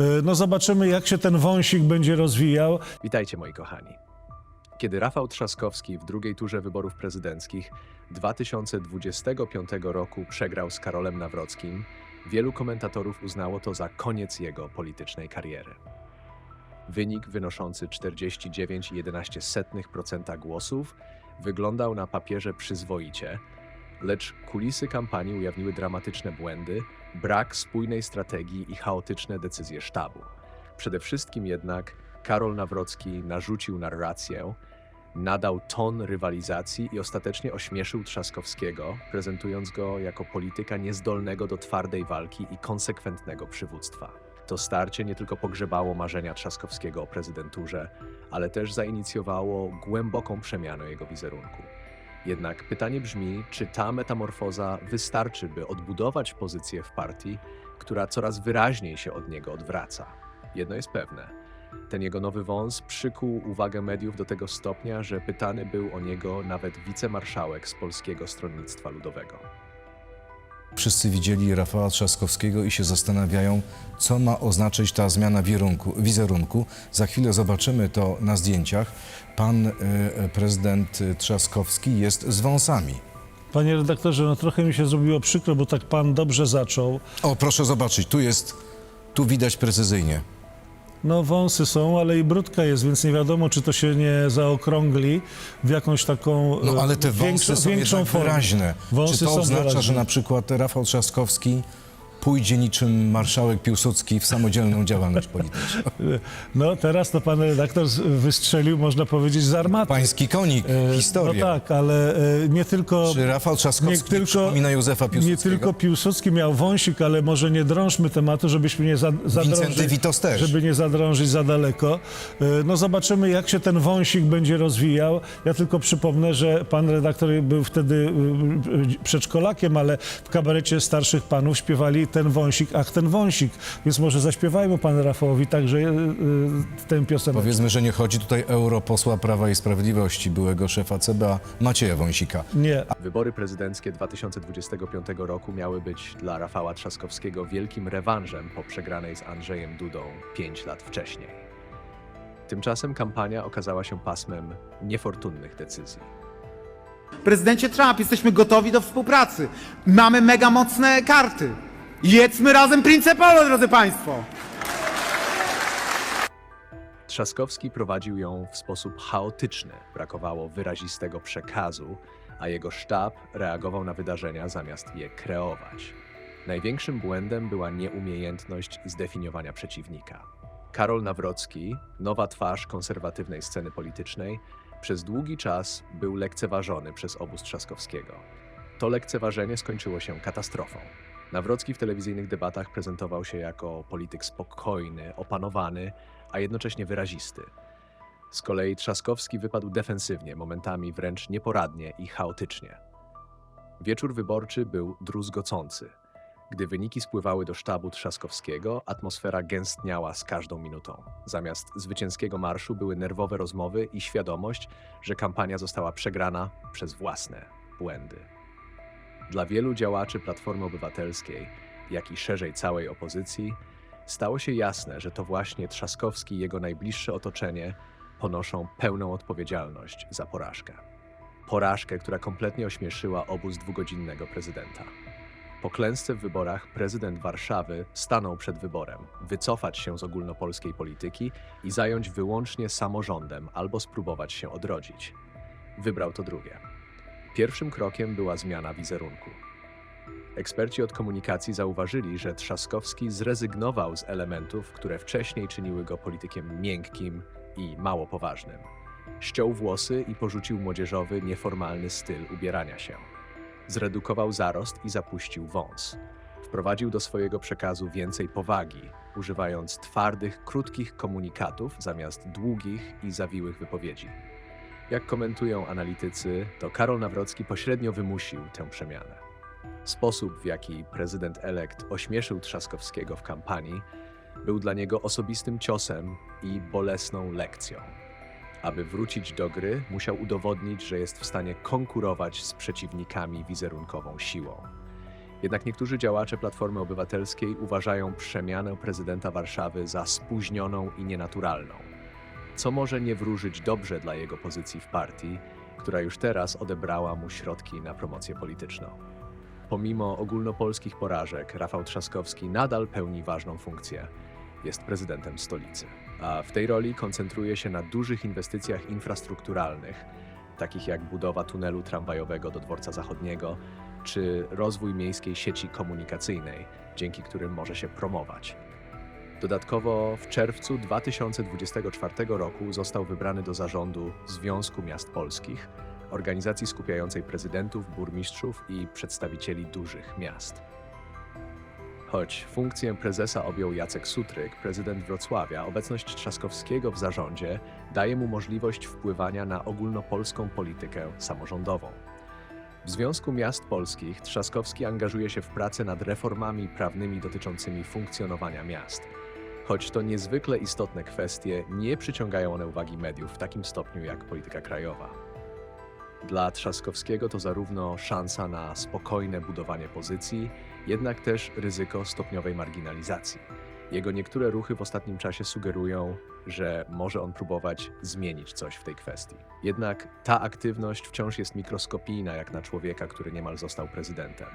Y, No zobaczymy, jak się ten wąsik będzie rozwijał. Witajcie moi kochani. Kiedy Rafał Trzaskowski w drugiej turze wyborów prezydenckich 2025 roku przegrał z Karolem Nawrockim, wielu komentatorów uznało to za koniec jego politycznej kariery. Wynik wynoszący 49,11% głosów wyglądał na papierze przyzwoicie, lecz kulisy kampanii ujawniły dramatyczne błędy, brak spójnej strategii i chaotyczne decyzje sztabu. Przede wszystkim jednak Karol Nawrocki narzucił narrację, nadał ton rywalizacji i ostatecznie ośmieszył Trzaskowskiego, prezentując go jako polityka niezdolnego do twardej walki i konsekwentnego przywództwa. To starcie nie tylko pogrzebało marzenia Trzaskowskiego o prezydenturze, ale też zainicjowało głęboką przemianę jego wizerunku. Jednak pytanie brzmi, czy ta metamorfoza wystarczy, by odbudować pozycję w partii, która coraz wyraźniej się od niego odwraca. Jedno jest pewne. Ten jego nowy wąs przykuł uwagę mediów do tego stopnia, że pytany był o niego nawet wicemarszałek z Polskiego Stronnictwa Ludowego. Wszyscy widzieli Rafała Trzaskowskiego i się zastanawiają, co ma oznaczyć ta zmiana wizerunku. wizerunku. Za chwilę zobaczymy to na zdjęciach. Pan y, prezydent Trzaskowski jest z wąsami. Panie redaktorze, no trochę mi się zrobiło przykro, bo tak pan dobrze zaczął. O, proszę zobaczyć, tu jest, tu widać precyzyjnie. No wąsy są, ale i brudka jest, więc nie wiadomo, czy to się nie zaokrągli w jakąś taką No e, ale te wąsy większą, są większą jednak formę. wyraźne. Wąsy Czy to są oznacza, wyraźne. że na przykład Rafał Trzaskowski pójdzie niczym marszałek Piłsudski w samodzielną działalność polityczną? No teraz to pan redaktor wystrzelił, można powiedzieć, z armaty. Pański konik, E, historia. No tak, ale e, nie tylko... Czy Rafał Trzaskowski Nie tylko- przypomina Józefa Piłsudskiego? Nie tylko Piłsudski miał wąsik, ale może nie drążmy tematu, żebyśmy nie za, zadrążyć, żeby nie zadrążyć za daleko. E, No zobaczymy, jak się ten wąsik będzie rozwijał. Ja tylko przypomnę, że pan redaktor był wtedy przedszkolakiem, ale w kabarecie starszych panów śpiewali ten wąsik, ach ten wąsik. Więc może zaśpiewajmy panu Rafałowi także e, tę piosenkę. Powiedzmy, że nie chodzi tutaj o europosła Prawa i Sprawiedliwości, byłego szefa CBA Macieja Wąsika. Nie, Wybory prezydenckie 2025 roku miały być dla Rafała Trzaskowskiego wielkim rewanżem po przegranej z Andrzejem Dudą 5 lat wcześniej. Tymczasem kampania okazała się pasmem niefortunnych decyzji. Prezydencie Trump, jesteśmy gotowi do współpracy. Mamy mega mocne karty. Jedzmy razem Prince Polo, drodzy Państwo. Trzaskowski prowadził ją w sposób chaotyczny, brakowało wyrazistego przekazu, a jego sztab reagował na wydarzenia zamiast je kreować. Największym błędem była nieumiejętność zdefiniowania przeciwnika. Karol Nawrocki, nowa twarz konserwatywnej sceny politycznej, przez długi czas był lekceważony przez obóz Trzaskowskiego. To lekceważenie skończyło się katastrofą. Nawrocki w telewizyjnych debatach prezentował się jako polityk spokojny, opanowany, a jednocześnie wyrazisty. Z kolei Trzaskowski wypadł defensywnie, momentami wręcz nieporadnie i chaotycznie. Wieczór wyborczy był druzgocący. Gdy wyniki spływały do sztabu Trzaskowskiego, atmosfera gęstniała z każdą minutą. Zamiast zwycięskiego marszu były nerwowe rozmowy i świadomość, że kampania została przegrana przez własne błędy. Dla wielu działaczy Platformy Obywatelskiej, jak i szerzej całej opozycji, stało się jasne, że to właśnie Trzaskowski i jego najbliższe otoczenie ponoszą pełną odpowiedzialność za porażkę. Porażkę, która kompletnie ośmieszyła obóz dwugodzinnego prezydenta. Po klęsce w wyborach prezydent Warszawy stanął przed wyborem wycofać się z ogólnopolskiej polityki i zająć wyłącznie samorządem albo spróbować się odrodzić. Wybrał to drugie. Pierwszym krokiem była zmiana wizerunku. Eksperci od komunikacji zauważyli, że Trzaskowski zrezygnował z elementów, które wcześniej czyniły go politykiem miękkim i mało poważnym. Ściął włosy i porzucił młodzieżowy, nieformalny styl ubierania się. Zredukował zarost i zapuścił wąs. Wprowadził do swojego przekazu więcej powagi, używając twardych, krótkich komunikatów zamiast długich i zawiłych wypowiedzi. Jak komentują analitycy, to Karol Nawrocki pośrednio wymusił tę przemianę. Sposób, w jaki prezydent elekt ośmieszył Trzaskowskiego w kampanii, był dla niego osobistym ciosem i bolesną lekcją. Aby wrócić do gry, musiał udowodnić, że jest w stanie konkurować z przeciwnikami wizerunkową siłą. Jednak niektórzy działacze Platformy Obywatelskiej uważają przemianę prezydenta Warszawy za spóźnioną i nienaturalną, co może nie wróżyć dobrze dla jego pozycji w partii, która już teraz odebrała mu środki na promocję polityczną. Pomimo ogólnopolskich porażek, Rafał Trzaskowski nadal pełni ważną funkcję. Jest prezydentem stolicy, a w tej roli koncentruje się na dużych inwestycjach infrastrukturalnych, takich jak budowa tunelu tramwajowego do dworca zachodniego, czy rozwój miejskiej sieci komunikacyjnej, dzięki którym może się promować. Dodatkowo w czerwcu 2024 roku został wybrany do zarządu Związku Miast Polskich, organizacji skupiającej prezydentów, burmistrzów i przedstawicieli dużych miast. Choć funkcję prezesa objął Jacek Sutryk, prezydent Wrocławia, obecność Trzaskowskiego w zarządzie daje mu możliwość wpływania na ogólnopolską politykę samorządową. W Związku Miast Polskich Trzaskowski angażuje się w pracę nad reformami prawnymi dotyczącymi funkcjonowania miast. Choć to niezwykle istotne kwestie, nie przyciągają one uwagi mediów w takim stopniu jak polityka krajowa. Dla Trzaskowskiego to zarówno szansa na spokojne budowanie pozycji, jednak też ryzyko stopniowej marginalizacji. Jego niektóre ruchy w ostatnim czasie sugerują, że może on próbować zmienić coś w tej kwestii. Jednak ta aktywność wciąż jest mikroskopijna, jak na człowieka, który niemal został prezydentem.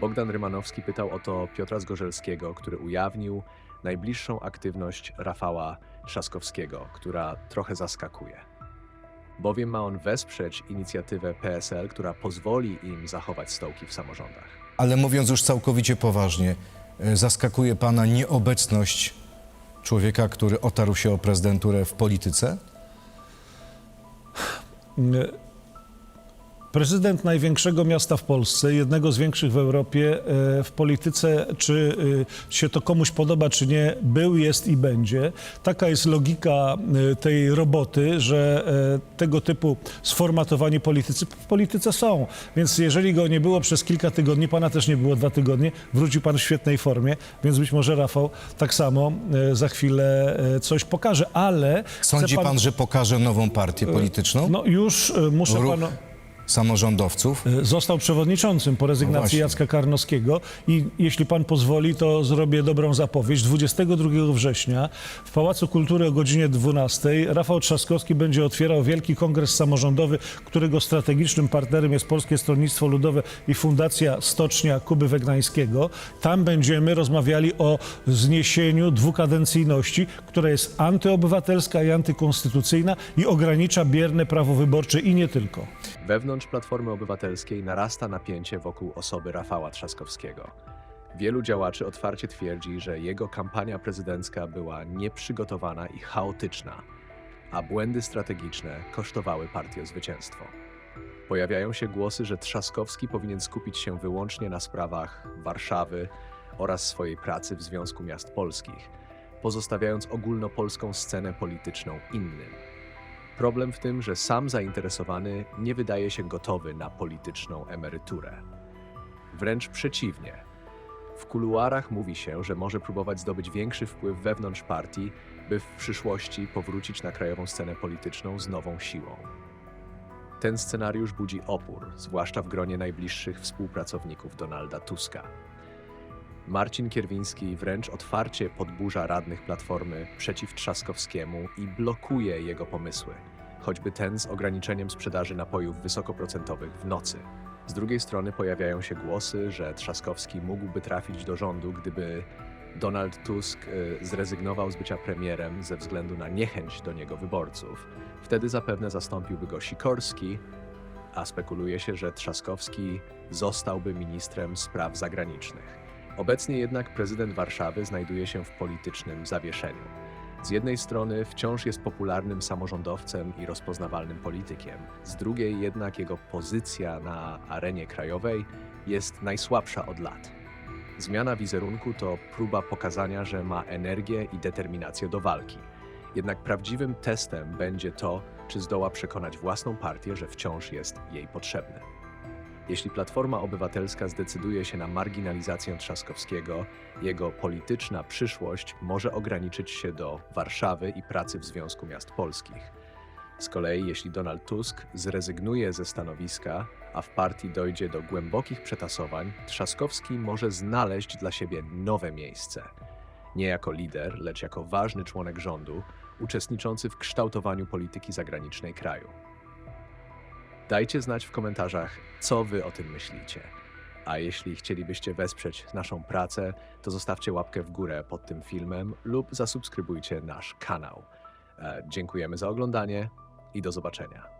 Bogdan Rymanowski pytał o to Piotra Zgorzelskiego, który ujawnił najbliższą aktywność Rafała Trzaskowskiego, która trochę zaskakuje. Bowiem ma on wesprzeć inicjatywę PSL, która pozwoli im zachować stołki w samorządach. Ale mówiąc już całkowicie poważnie, e, zaskakuje pana nieobecność człowieka, który otarł się o prezydenturę w polityce? Prezydent największego miasta w Polsce, jednego z większych w Europie, e, w polityce, czy e, się to komuś podoba, czy nie, był, jest i będzie. Taka jest logika e, tej roboty, że tego typu sformatowani politycy w polityce są. Więc jeżeli go nie było przez kilka tygodni, pana też nie było dwa tygodnie, wrócił pan w świetnej formie, więc być może Rafał tak samo za chwilę coś pokaże, ale... Sądzi pan, że pokaże nową partię polityczną? No już muszę Ruch panu... Samorządowców? Został przewodniczącym po No rezygnacji właśnie. Jacka Karnowskiego i jeśli pan pozwoli, to zrobię dobrą zapowiedź. 22 września w Pałacu Kultury o godzinie 12 Rafał Trzaskowski będzie otwierał wielki kongres samorządowy, którego strategicznym partnerem jest Polskie Stronnictwo Ludowe i Fundacja Stocznia Kuby Wegnańskiego. Tam będziemy rozmawiali o zniesieniu dwukadencyjności, która jest antyobywatelska i antykonstytucyjna i ogranicza bierne prawo wyborcze i nie tylko. Wewnątrz Platformy Obywatelskiej narasta napięcie wokół osoby Rafała Trzaskowskiego. Wielu działaczy otwarcie twierdzi, że jego kampania prezydencka była nieprzygotowana i chaotyczna, a błędy strategiczne kosztowały partię zwycięstwo. Pojawiają się głosy, że Trzaskowski powinien skupić się wyłącznie na sprawach Warszawy oraz swojej pracy w Związku Miast Polskich, pozostawiając ogólnopolską scenę polityczną innym. Problem w tym, że sam zainteresowany nie wydaje się gotowy na polityczną emeryturę. Wręcz przeciwnie. W kuluarach mówi się, że może próbować zdobyć większy wpływ wewnątrz partii, by w przyszłości powrócić na krajową scenę polityczną z nową siłą. Ten scenariusz budzi opór, zwłaszcza w gronie najbliższych współpracowników Donalda Tuska. Marcin Kierwiński wręcz otwarcie podburza radnych Platformy przeciw Trzaskowskiemu i blokuje jego pomysły, choćby ten z ograniczeniem sprzedaży napojów wysokoprocentowych w nocy. Z drugiej strony pojawiają się głosy, że Trzaskowski mógłby trafić do rządu, gdyby Donald Tusk y, zrezygnował z bycia premierem ze względu na niechęć do niego wyborców. Wtedy zapewne zastąpiłby go Sikorski, a spekuluje się, że Trzaskowski zostałby ministrem spraw zagranicznych. Obecnie jednak prezydent Warszawy znajduje się w politycznym zawieszeniu. Z jednej strony wciąż jest popularnym samorządowcem i rozpoznawalnym politykiem, z drugiej jednak jego pozycja na arenie krajowej jest najsłabsza od lat. Zmiana wizerunku to próba pokazania, że ma energię i determinację do walki. Jednak prawdziwym testem będzie to, czy zdoła przekonać własną partię, że wciąż jest jej potrzebny. Jeśli Platforma Obywatelska zdecyduje się na marginalizację Trzaskowskiego, jego polityczna przyszłość może ograniczyć się do Warszawy i pracy w Związku Miast Polskich. Z kolei, jeśli Donald Tusk zrezygnuje ze stanowiska, a w partii dojdzie do głębokich przetasowań, Trzaskowski może znaleźć dla siebie nowe miejsce. Nie jako lider, lecz jako ważny członek rządu, uczestniczący w kształtowaniu polityki zagranicznej kraju. Dajcie znać w komentarzach, co wy o tym myślicie. A jeśli chcielibyście wesprzeć naszą pracę, to zostawcie łapkę w górę pod tym filmem lub zasubskrybujcie nasz kanał. E, Dziękujemy za oglądanie i do zobaczenia.